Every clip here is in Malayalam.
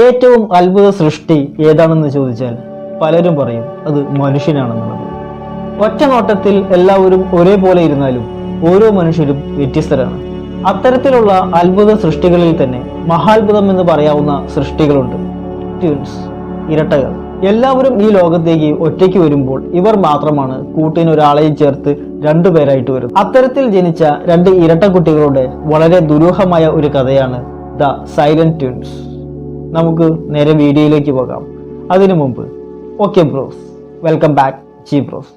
ഏറ്റവും അത്ഭുത സൃഷ്ടി ഏതാണെന്ന് ചോദിച്ചാൽ പലരും പറയും അത് മനുഷ്യനാണെന്നുള്ളത്. ഒറ്റ നോട്ടത്തിൽ എല്ലാവരും ഒരേപോലെ ഇരുന്നാലും ഓരോ മനുഷ്യരും വ്യത്യസ്തരാണ്. അത്തരത്തിലുള്ള അത്ഭുത സൃഷ്ടികളിൽ തന്നെ മഹാത്ഭുതം എന്ന് പറയാവുന്ന സൃഷ്ടികളുണ്ട്. ട്വിൻസ് ഇരട്ടകൾ. എല്ലാവരും ഈ ലോകത്തേക്ക് ഒറ്റയ്ക്ക് വരുമ്പോൾ ഇവർ മാത്രമാണ് കൂട്ടിന് ഒരാളെയും ചേർത്ത് രണ്ടുപേരായിട്ട് വരുന്നത്. അത്തരത്തിൽ ജനിച്ച രണ്ട് ഇരട്ട കുട്ടികളുടെ വളരെ ദുരൂഹമായ ഒരു കഥയാണ് ദ സൈലന്റ് ട്വിൻസ് നമുക്ക് നേരെ വീഡിയോയിലേക്ക് പോകാം. അതിനു മുമ്പ് okay bros welcome back G bros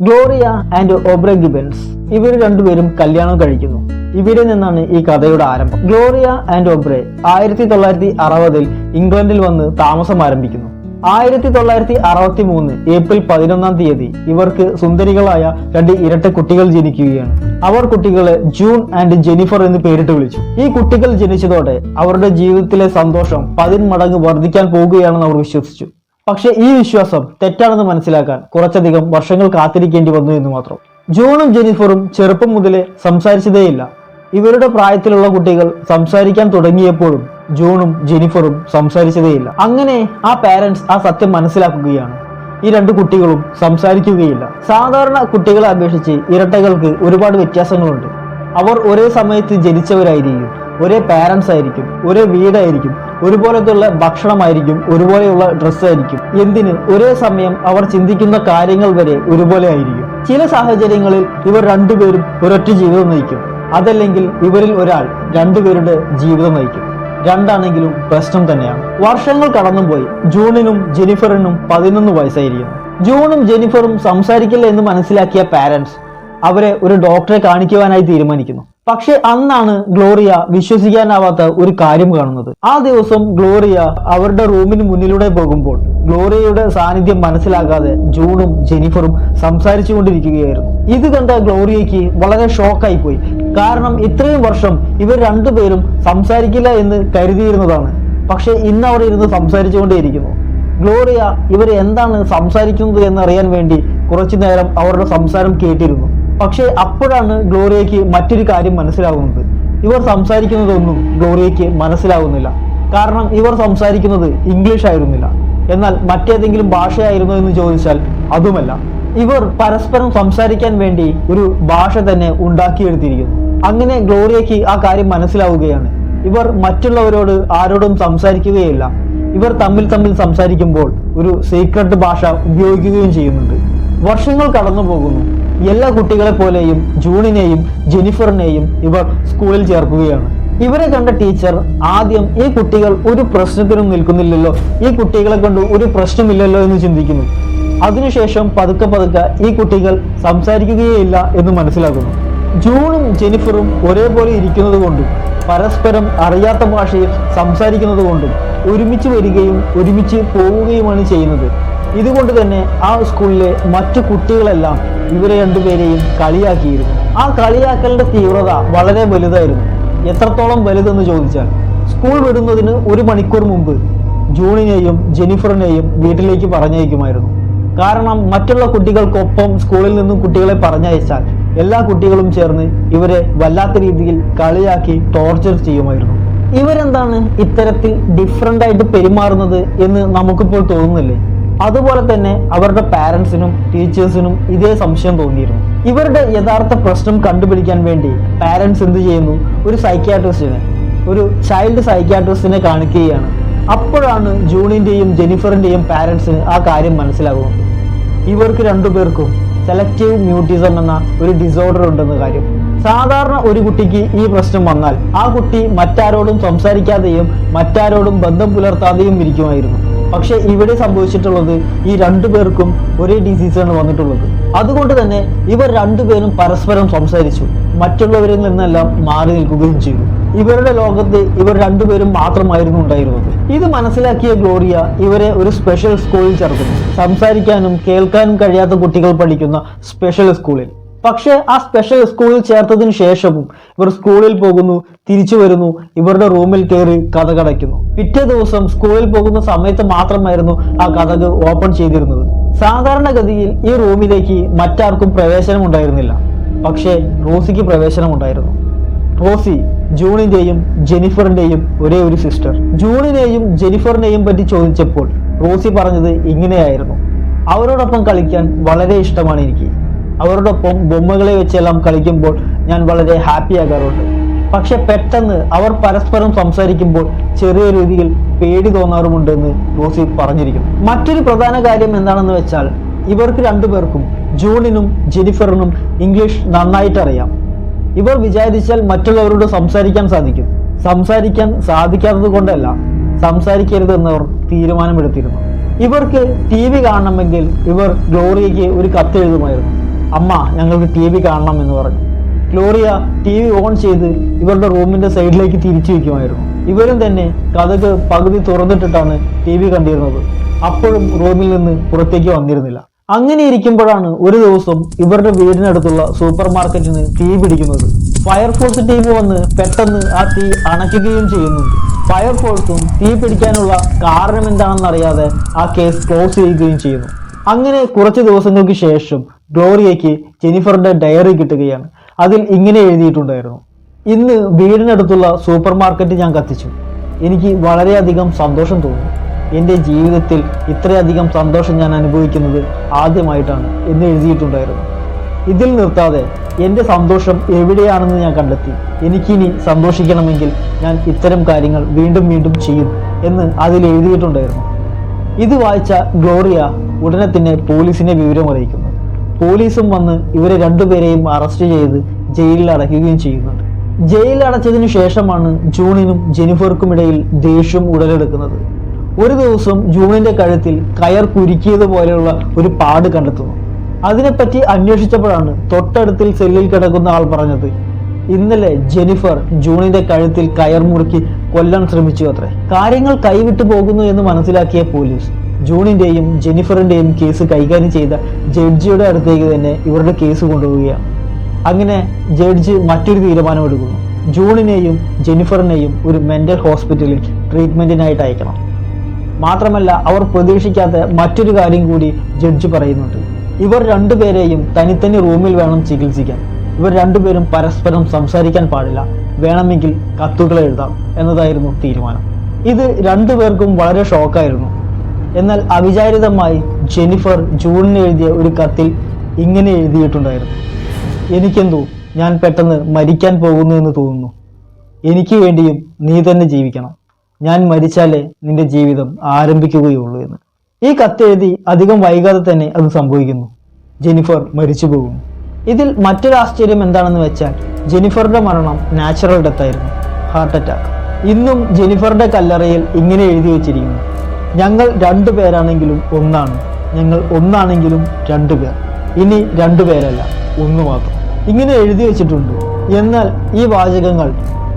Gloria and Gibbons ഇവർ രണ്ടുപേരും കല്യാണം കഴിക്കുന്നു. ഇവരിൽ നിന്നാണ് ഈ കഥയുടെ ആരംഭം. ഗ്ലോറിയ ആൻഡ് ഒബ്രെ ആയിരത്തി തൊള്ളായിരത്തി അറുപതിൽ ഇംഗ്ലണ്ടിൽ വന്ന് താമസം ആരംഭിക്കുന്നു. ആയിരത്തി തൊള്ളായിരത്തി അറുപത്തി മൂന്ന് ഏപ്രിൽ പതിനൊന്നാം തീയതി ഇവർക്ക് സുന്ദരികളായ രണ്ട് ഇരട്ട കുട്ടികൾ ജനിക്കുകയാണ്. അവർ കുട്ടികളെ ജൂൺ ആൻഡ് ജെനിഫർ എന്ന് പേരിട്ട് വിളിച്ചു. ഈ കുട്ടികൾ ജനിച്ചതോടെ അവരുടെ ജീവിതത്തിലെ സന്തോഷം പതിന്മടങ്ങ് വർദ്ധിക്കാൻ പോവുകയാണെന്ന് അവർ വിശ്വസിച്ചു. പക്ഷേ ഈ വിശ്വാസം തെറ്റാണെന്ന് മനസ്സിലാക്കാൻ കുറച്ചധികം വർഷങ്ങൾ കാത്തിരിക്കേണ്ടി വന്നു എന്ന് മാത്രം. ജോണും ജെനിഫറും ചെറുപ്പം മുതലേ സംസാരിച്ചതേയില്ല. ഇവരുടെ പ്രായത്തിലുള്ള കുട്ടികൾ സംസാരിക്കാൻ തുടങ്ങിയപ്പോഴും ജോണും ജെനിഫറും സംസാരിച്ചതേയില്ല. അങ്ങനെ ആ പാരന്റ്സ് ആ സത്യം മനസ്സിലാക്കുകയാണ്. ഈ രണ്ട് കുട്ടികളും സംസാരിക്കുകയില്ല. സാധാരണ കുട്ടികളെ അപേക്ഷിച്ച് ഇരട്ടകൾക്ക് ഒരുപാട് വ്യത്യാസങ്ങളുണ്ട്. അവർ ഒരേ സമയത്ത് ജനിച്ചവരായിരിക്കും. ഒരേ പാരന്റ്സ് ആയിരിക്കും. ഒരേ വീടായിരിക്കും. ഒരുപോലത്തുള്ള ഭക്ഷണമായിരിക്കും ഒരുപോലെയുള്ള ഡ്രസ്സായിരിക്കും എന്തിന്? ഒരേ സമയം അവർ ചിന്തിക്കുന്ന കാര്യങ്ങൾ വരെ ഒരുപോലെ ആയിരിക്കും. ചില സാഹചര്യങ്ങളിൽ ഇവർ രണ്ടുപേരും ഒരൊറ്റ ജീവിതം നയിക്കും. അതല്ലെങ്കിൽ ഇവരിൽ ഒരാൾ രണ്ടുപേരുടെ ജീവിതം നയിക്കും. രണ്ടാണെങ്കിലും പ്രശ്നം തന്നെയാണ്. വർഷങ്ങൾ കടന്നുപോയി. ജൂണിനും ജെനിഫറിനും പതിനൊന്ന് വയസ്സായിരിക്കും ജൂണും ജെനിഫറും സംസാരിക്കില്ല എന്ന് മനസ്സിലാക്കിയ പാരന്റ്സ് അവരെ ഒരു ഡോക്ടറെ കാണിക്കുവാനായി തീരുമാനിക്കുന്നു. പക്ഷെ അന്നാണ് ഗ്ലോറിയ വിശ്വസിക്കാനാവാത്ത ഒരു കാര്യം കാണുന്നത്. ആ ദിവസം ഗ്ലോറിയ അവരുടെ റൂമിന് മുന്നിലൂടെ പോകുമ്പോൾ ഗ്ലോറിയയുടെ സാന്നിധ്യം മനസ്സിലാക്കാതെ ജൂണും ജെനിഫറും സംസാരിച്ചു കൊണ്ടിരിക്കുകയായിരുന്നു ഇത് കണ്ട ഗ്ലോറിയയ്ക്ക് വളരെ ഷോക്കായി പോയി കാരണം ഇത്രയും വർഷം ഇവർ രണ്ടുപേരും സംസാരിക്കില്ല എന്ന് കരുതിയിരുന്നതാണ്. പക്ഷെ ഇന്ന് അവർ ഇരുന്ന് സംസാരിച്ചുകൊണ്ടേയിരിക്കുന്നു. ഗ്ലോറിയ ഇവർ എന്താണ് സംസാരിക്കുന്നത് എന്നറിയാൻ വേണ്ടി കുറച്ചു നേരം അവരുടെ സംസാരം കേട്ടിരുന്നു. പക്ഷേ അപ്പോഴാണ് ഗ്ലോറിയയ്ക്ക് മറ്റൊരു കാര്യം മനസ്സിലാകുന്നത്. ഇവർ സംസാരിക്കുന്നതൊന്നും ഗ്ലോറിയയ്ക്ക് മനസ്സിലാകുന്നില്ല കാരണം ഇവർ സംസാരിക്കുന്നത് ഇംഗ്ലീഷ് ആയിരുന്നില്ല. എന്നാൽ മറ്റേതെങ്കിലും ഭാഷയായിരുന്നു എന്ന് ചോദിച്ചാൽ അതുമല്ല. ഇവർ പരസ്പരം സംസാരിക്കാൻ വേണ്ടി ഒരു ഭാഷ തന്നെ ഉണ്ടാക്കിയെടുത്തിരിക്കുന്നു. അങ്ങനെ ഗ്ലോറിയയ്ക്ക് ആ കാര്യം മനസ്സിലാവുകയാണ്. ഇവർ മറ്റുള്ളവരോട് ആരോടും സംസാരിക്കുകയില്ല. ഇവർ തമ്മിൽ തമ്മിൽ സംസാരിക്കുമ്പോൾ ഒരു സീക്രട്ട് ഭാഷ ഉപയോഗിക്കുകയും ചെയ്യുന്നുണ്ട്. വർഷങ്ങൾ കടന്നു പോകുന്നു എല്ലാ കുട്ടികളെ പോലെയും ജൂണിനെയും ജെനിഫറിനെയും ഇവർ സ്കൂളിൽ ചേർക്കുകയാണ്. ഇവരെ കണ്ട ടീച്ചർ ആദ്യം ഈ കുട്ടികൾ ഒരു പ്രശ്നത്തിനും നിൽക്കുന്നില്ലല്ലോ ഈ കുട്ടികളെ കൊണ്ട് ഒരു പ്രശ്നമില്ലല്ലോ എന്ന് ചിന്തിക്കുന്നു. അതിനുശേഷം പതുക്കെ പതുക്കെ ഈ കുട്ടികൾ സംസാരിക്കുകയില്ല എന്ന് മനസ്സിലാക്കുന്നു. ജൂണും ജെനിഫറും ഒരേപോലെ ഇരിക്കുന്നത് കൊണ്ടും പരസ്പരം അറിയാത്ത ഭാഷയിൽ സംസാരിക്കുന്നത് കൊണ്ടും ഒരുമിച്ച് വരികയും ഒരുമിച്ച് പോവുകയുമാണ് ചെയ്യുന്നത്. ഇതുകൊണ്ട് തന്നെ ആ സ്കൂളിലെ മറ്റു കുട്ടികളെല്ലാം ഇവരെ രണ്ടുപേരെയും കളിയാക്കിയിരുന്നു. ആ കളിയാക്കലിന്റെ തീവ്രത വളരെ വലുതായിരുന്നു. എത്രത്തോളം വലുതെന്ന് ചോദിച്ചാൽ സ്കൂൾ വിടുന്നതിന് ഒരു മണിക്കൂർ മുമ്പ് ജൂണിനെയും ജെനിഫറിനെയും വീട്ടിലേക്ക് പറഞ്ഞയക്കുമായിരുന്നു. കാരണം മറ്റുള്ള കുട്ടികൾക്കൊപ്പം സ്കൂളിൽ നിന്നും കുട്ടികളെ പറഞ്ഞയച്ചാൽ എല്ലാ കുട്ടികളും ചേർന്ന് ഇവരെ വല്ലാത്ത രീതിയിൽ കളിയാക്കി ടോർച്ചർ ചെയ്യുമായിരുന്നു. ഇവരെന്താണ് ഇത്തരത്തിൽ ഡിഫറന്റ് ആയിട്ട് പെരുമാറുന്നത് എന്ന് നമുക്കിപ്പോൾ തോന്നുന്നില്ലേ? അതുപോലെ തന്നെ അവരുടെ പാരൻസിനും ടീച്ചേഴ്സിനും ഇതേ സംശയം തോന്നിയിരുന്നു. ഇവരുടെ യഥാർത്ഥ പ്രശ്നം കണ്ടുപിടിക്കാൻ വേണ്ടി പാരൻസ് എന്ത് ചെയ്യുന്നു? ഒരു സൈക്യാട്രിസ്റ്റിനെ ഒരു ചൈൽഡ് സൈക്യാട്രിസ്റ്റിനെ കാണിക്കുകയാണ്. അപ്പോഴാണ് ജൂണിന്റെയും ജെനിഫറിന്റെയും പാരൻസിന് ആ കാര്യം മനസ്സിലാകുന്നത്. ഇവർക്ക് രണ്ടുപേർക്കും സെലക്റ്റീവ് മ്യൂട്ടിസം എന്ന ഒരു ഡിസോർഡർ ഉണ്ടെന്ന കാര്യം. സാധാരണ ഒരു കുട്ടിക്ക് ഈ പ്രശ്നം വന്നാൽ ആ കുട്ടി മറ്റാരോടും സംസാരിക്കാതെയും മറ്റാരോടും ബന്ധം പുലർത്താതെയും ഇരിക്കുമായിരുന്നു. പക്ഷെ ഇവിടെ സംഭവിച്ചിട്ടുള്ളത് ഈ രണ്ടു പേർക്കും ഒരേ ഡിസീസാണ് വന്നിട്ടുള്ളത്. അതുകൊണ്ട് തന്നെ ഇവർ രണ്ടുപേരും പരസ്പരം സംസാരിച്ചു. മറ്റുള്ളവരിൽ നിന്നെല്ലാം മാറി നിൽക്കുകയും ചെയ്തു. ഇവരുടെ ലോകത്ത് ഇവർ രണ്ടുപേരും മാത്രമായിരുന്നു ഉണ്ടായിരുന്നത്. ഇത് മനസ്സിലാക്കിയ ഗ്ലോറിയ ഇവരെ ഒരു സ്പെഷ്യൽ സ്കൂളിൽ ചേർക്കുന്നു. സംസാരിക്കാനും കേൾക്കാനും കഴിയാത്ത കുട്ടികൾ പഠിക്കുന്ന സ്പെഷ്യൽ സ്കൂളിൽ പക്ഷേ ആ സ്പെഷ്യൽ സ്കൂളിൽ ചേർത്തതിനു ശേഷവും ഇവർ സ്കൂളിൽ പോകുന്നു തിരിച്ചു വരുന്നു ഇവരുടെ റൂമിൽ കയറി കഥ കടയ്ക്കുന്നു. പിറ്റേ ദിവസം സ്കൂളിൽ പോകുന്ന സമയത്ത് മാത്രമായിരുന്നു ആ കഥക് ഓപ്പൺ ചെയ്തിരുന്നത്. സാധാരണഗതിയിൽ ഈ റൂമിലേക്ക് മറ്റാർക്കും പ്രവേശനം ഉണ്ടായിരുന്നില്ല. പക്ഷേ റോസിക്ക് പ്രവേശനം ഉണ്ടായിരുന്നു. റോസി ജൂണിന്റെയും ജെനിഫറിന്റെയും ഒരേ ഒരു സിസ്റ്റർ ജൂണിനെയും ജെനിഫറിനെയും പറ്റി ചോദിച്ചപ്പോൾ റോസി പറഞ്ഞത് ഇങ്ങനെയായിരുന്നു. അവരോടൊപ്പം കളിക്കാൻ വളരെ ഇഷ്ടമാണ് എനിക്ക്. അവരോടൊപ്പം ബൊമ്മകളെ വെച്ചെല്ലാം കളിക്കുമ്പോൾ ഞാൻ വളരെ ഹാപ്പി ആകാറുണ്ട്. പക്ഷെ പെട്ടെന്ന് അവർ പരസ്പരം സംസാരിക്കുമ്പോൾ ചെറിയ രീതിയിൽ പേടി തോന്നാറുമുണ്ടെന്ന് റോസി പറഞ്ഞിരിക്കുന്നു. മറ്റൊരു പ്രധാന കാര്യം എന്താണെന്ന് വെച്ചാൽ ഇവർക്ക് രണ്ടുപേർക്കും ജൂണിനും ജെനിഫറിനും ഇംഗ്ലീഷ് നന്നായിട്ട് അറിയാം. ഇവർ വിചാരിച്ചാൽ മറ്റുള്ളവരോട് സംസാരിക്കാൻ സാധിക്കും. സംസാരിക്കാൻ സാധിക്കാത്തത് കൊണ്ടല്ല സംസാരിക്കരുത് എന്നവർ തീരുമാനമെടുത്തിരുന്നു. ഇവർക്ക് ടി വി കാണണമെങ്കിൽ ഇവർ ഗ്ലോറിയയ്ക്ക് ഒരു കത്ത് എഴുതുമായിരുന്നു അമ്മ ഞങ്ങൾക്ക് ടി വി കാണണം എന്ന് പറഞ്ഞു. ഗ്ലോറിയ ടി വി ഓൺ ചെയ്ത് ഇവരുടെ റൂമിന്റെ സൈഡിലേക്ക് തിരിച്ചു വയ്ക്കുമായിരുന്നു. ഇവരും തന്നെ കഥക് പകുതി തുറന്നിട്ടിട്ടാണ് ടി വി കണ്ടിരുന്നത്. അപ്പോഴും റൂമിൽ നിന്ന് പുറത്തേക്ക് വന്നിരുന്നില്ല. അങ്ങനെ ഇരിക്കുമ്പോഴാണ് ഒരു ദിവസം ഇവരുടെ വീടിനടുത്തുള്ള സൂപ്പർ നിന്ന് തീ പിടിക്കുന്നത്. ഫയർഫോഴ്സ് ടീം വന്ന് പെട്ടെന്ന് ആ തീ അണയ്ക്കുകയും ചെയ്യുന്നുണ്ട് ഫയർഫോഴ്സും തീ പിടിക്കാനുള്ള കാരണം എന്താണെന്നറിയാതെ ആ കേസ് ക്ലോസ് ചെയ്യുകയും ചെയ്യുന്നു. അങ്ങനെ കുറച്ച് ദിവസങ്ങൾക്ക് ശേഷം ഗ്ലോറിയയ്ക്ക് ജെനിഫറിന്റെ ഡയറി കിട്ടുകയാണ്. അതിൽ ഇങ്ങനെ എഴുതിയിട്ടുണ്ടായിരുന്നു. ഇന്ന് വീടിനടുത്തുള്ള സൂപ്പർ മാർക്കറ്റ് ഞാൻ കത്തിച്ചു. എനിക്ക് വളരെയധികം സന്തോഷം തോന്നി. എന്റെ ജീവിതത്തിൽ ഇത്രയധികം സന്തോഷം ഞാൻ അനുഭവിക്കുന്നത് ആദ്യമായിട്ടാണ് എന്ന് എഴുതിയിട്ടുണ്ടായിരുന്നു. ഇതിൽ നിർത്താതെ എന്റെ സന്തോഷം എവിടെയാണെന്ന് ഞാൻ കണ്ടെത്തി. എനിക്കിനി സന്തോഷിക്കണമെങ്കിൽ ഞാൻ ഇത്തരം കാര്യങ്ങൾ വീണ്ടും വീണ്ടും ചെയ്യും എന്ന് അതിൽ എഴുതിയിട്ടുണ്ടായിരുന്നു. ഇത് വായിച്ച ഗ്ലോറിയ ഉടനെ തന്നെ പോലീസിനെ വിവരം അറിയിക്കുന്നു പോലീസും വന്ന് ഇവരെ രണ്ടുപേരെയും അറസ്റ്റ് ചെയ്ത് ജയിലിൽ അടയ്ക്കുകയും ചെയ്യുന്നുണ്ട്. ജയിലിൽ അടച്ചതിനു ശേഷമാണ് ജൂണിനും ജെനിഫർക്കും ഇടയിൽ ദേഷ്യം ഉടലെടുക്കുന്നത്. ഒരു ദിവസം ജൂണിന്റെ കഴുത്തിൽ കയർ കുരുക്കിയതുപോലെയുള്ള ഒരു പാട് കണ്ടെത്തുന്നു. അതിനെപ്പറ്റി അന്വേഷിച്ചപ്പോഴാണ് തൊട്ടടുത്തിൽ സെല്ലിൽ കിടക്കുന്ന ആൾ പറഞ്ഞത് ഇന്നലെ ജെനിഫർ ജൂണിന്റെ കഴുത്തിൽ കയർ മുറുക്കി കൊല്ലാൻ ശ്രമിച്ചു അത്രേ. കാര്യങ്ങൾ കൈവിട്ടു പോകുന്നു എന്ന് മനസ്സിലാക്കിയ പോലീസ് ജൂണിന്റെയും ജെനിഫറിന്റെയും കേസ് കൈകാര്യം ചെയ്ത ജഡ്ജിയുടെ അടുത്തേക്ക് തന്നെ ഇവരുടെ കേസ് കൊണ്ടുപോവുകയാണ്. അങ്ങനെ ജഡ്ജി മറ്റൊരു തീരുമാനമെടുക്കുന്നു. ജൂണിനെയും ജെനിഫറിനെയും ഒരു മെന്റൽ ഹോസ്പിറ്റലിൽ ട്രീറ്റ്മെന്റിനായിട്ട് അയക്കണം. മാത്രമല്ല അവർ പ്രതീക്ഷിക്കാത്ത മറ്റൊരു കാര്യം കൂടി ജഡ്ജ് പറയുന്നുണ്ട്. ഇവർ രണ്ടുപേരെയും തനിത്തനി റൂമിൽ വേണം ചികിത്സിക്കാൻ. ഇവർ രണ്ടുപേരും പരസ്പരം സംസാരിക്കാൻ പാടില്ല. വേണമെങ്കിൽ കത്തുകൾ എഴുതാം എന്നതായിരുന്നു തീരുമാനം. ഇത് രണ്ടുപേർക്കും വളരെ ഷോക്കായിരുന്നു. എന്നാൽ അവിചാരിതമായി ജെനിഫർ ജൂണിന് എഴുതിയ ഒരു കത്തിൽ ഇങ്ങനെ എഴുതിയിട്ടുണ്ടായിരുന്നു. എനിക്കെന്തോ ഞാൻ പെട്ടെന്ന് മരിക്കാൻ പോകുന്നു എന്ന് തോന്നുന്നു. എനിക്ക് വേണ്ടിയും നീ തന്നെ ജീവിക്കണം. ഞാൻ മരിച്ചാലേ നിന്റെ ജീവിതം ആരംഭിക്കുകയുള്ളൂ എന്ന്. ഈ കത്തെഴുതി അധികം വൈകാതെ തന്നെ അത് സംഭവിക്കുന്നു. ജെനിഫർ മരിച്ചു പോകുന്നു. ഇതിൽ മറ്റൊരു ആശ്ചര്യം എന്താണെന്ന് വെച്ചാൽ ജെനിഫറുടെ മരണം നാച്ചുറൽ ഡെത്തായിരുന്നു ഹാർട്ട് അറ്റാക്ക്. ഇന്നും ജെനിഫറുടെ കല്ലറയിൽ ഇങ്ങനെ എഴുതി വെച്ചിരിക്കുന്നു. ഞങ്ങൾ രണ്ടു പേരാണെങ്കിലും ഒന്നാണ്. ഞങ്ങൾ ഒന്നാണെങ്കിലും രണ്ടു പേർ. ഇനി രണ്ടു പേരല്ല ഒന്ന് മാത്രം. ഇങ്ങനെ എഴുതി വെച്ചിട്ടുണ്ട്. എന്നാൽ ഈ വാചകങ്ങൾ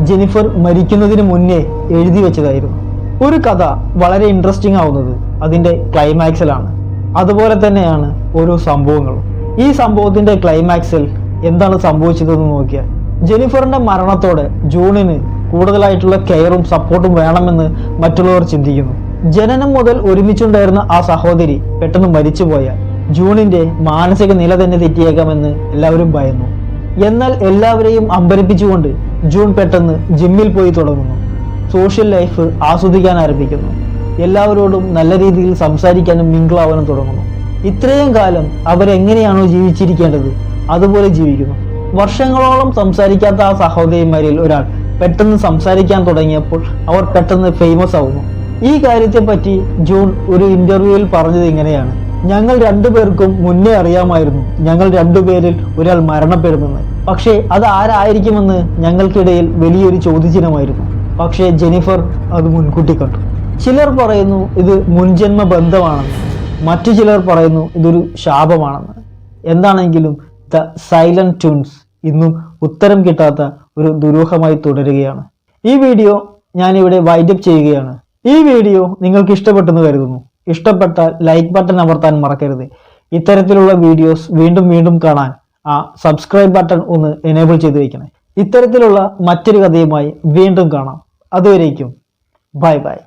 ജെനിഫർ മരിക്കുന്നതിന് മുന്നേ എഴുതി വെച്ചതായിരുന്നു. ഒരു കഥ വളരെ ഇൻട്രസ്റ്റിംഗ് ആവുന്നത് അതിന്റെ ക്ലൈമാക്സിലാണ് അതുപോലെ തന്നെയാണ് ഓരോ സംഭവങ്ങളും. ഈ സംഭവത്തിന്റെ ക്ലൈമാക്സിൽ എന്താണ് സംഭവിച്ചതെന്ന് നോക്കിയാൽ ജെനിഫറിന്റെ മരണത്തോടെ ജൂണിന് കൂടുതലായിട്ടുള്ള കെയറും സപ്പോർട്ടും വേണമെന്ന് മറ്റുള്ളവർ ചിന്തിക്കുന്നു. ജനനം മുതൽ ഒരുമിച്ചുണ്ടായിരുന്ന ആ സഹോദരി പെട്ടെന്ന് മരിച്ചുപോയ ജൂണിന്റെ മാനസിക നില തന്നെ തെറ്റിയേക്കാമെന്ന് എല്ലാവരും ഭയന്നു. എന്നാൽ എല്ലാവരെയും അമ്പരപ്പിച്ചുകൊണ്ട് ജൂൺ പെട്ടെന്ന് ജിമ്മിൽ പോയി തുടങ്ങുന്നു. സോഷ്യൽ ലൈഫ് ആസ്വദിക്കാൻ ആരംഭിക്കുന്നു. എല്ലാവരോടും നല്ല രീതിയിൽ സംസാരിക്കാനും മിങ്കിളാവാനും തുടങ്ങുന്നു. ഇത്രയും കാലം അവരെങ്ങനെയാണോ ജീവിച്ചിരിക്കേണ്ടത് അതുപോലെ ജീവിക്കുന്നു. വർഷങ്ങളോളം സംസാരിക്കാത്ത ആ സഹോദരിമാരിൽ ഒരാൾ പെട്ടെന്ന് സംസാരിക്കാൻ തുടങ്ങിയപ്പോൾ അവർ പെട്ടെന്ന് ഫേമസ് ആവുന്നു. ഈ കാര്യത്തെപ്പറ്റി ജൂൺ ഒരു ഇന്റർവ്യൂവിൽ പറഞ്ഞത് ഇങ്ങനെയാണ്. ഞങ്ങൾ രണ്ടുപേർക്കും മുന്നേ അറിയാമായിരുന്നു. ഞങ്ങൾ രണ്ടുപേരിൽ ഒരാൾ മരണപ്പെടുമെന്ന്. പക്ഷേ അത് ആരായിരിക്കുമെന്ന് ഞങ്ങൾക്കിടയിൽ വലിയൊരു ചോദ്യചിഹ്നമായിരുന്നു. പക്ഷേ ജെനിഫർ അത് മുൻകൂട്ടി കണ്ടു. ചിലർ പറയുന്നു ഇത് മുൻജന്മ ബന്ധമാണെന്ന്. മറ്റു ചിലർ പറയുന്നു ഇതൊരു ശാപമാണെന്ന്. എന്താണെങ്കിലും ദ സൈലന്റ് ട്യൂൺസ് ഇന്നും ഉത്തരം കിട്ടാത്ത ഒരു ദുരൂഹമായി തുടരുകയാണ്. ഈ വീഡിയോ ഞാനിവിടെ വൈൻഡപ്പ് ചെയ്യുകയാണ്. ഈ വീഡിയോ നിങ്ങൾക്ക് ഇഷ്ടപ്പെട്ടെന്ന് കരുതുന്നു. ഇഷ്ടപ്പെട്ടാൽ ലൈക്ക് ബട്ടൺ അമർത്താൻ മറക്കരുത്. ഇത്തരത്തിലുള്ള വീഡിയോസ് വീണ്ടും വീണ്ടും കാണാൻ ആ സബ്സ്ക്രൈബ് ബട്ടൺ ഒന്ന് എനേബിൾ ചെയ്ത് വയ്ക്കണേ ഇത്തരത്തിലുള്ള മറ്റൊരു കഥയുമായി വീണ്ടും കാണാം. അതുവരേക്കും. Bye bye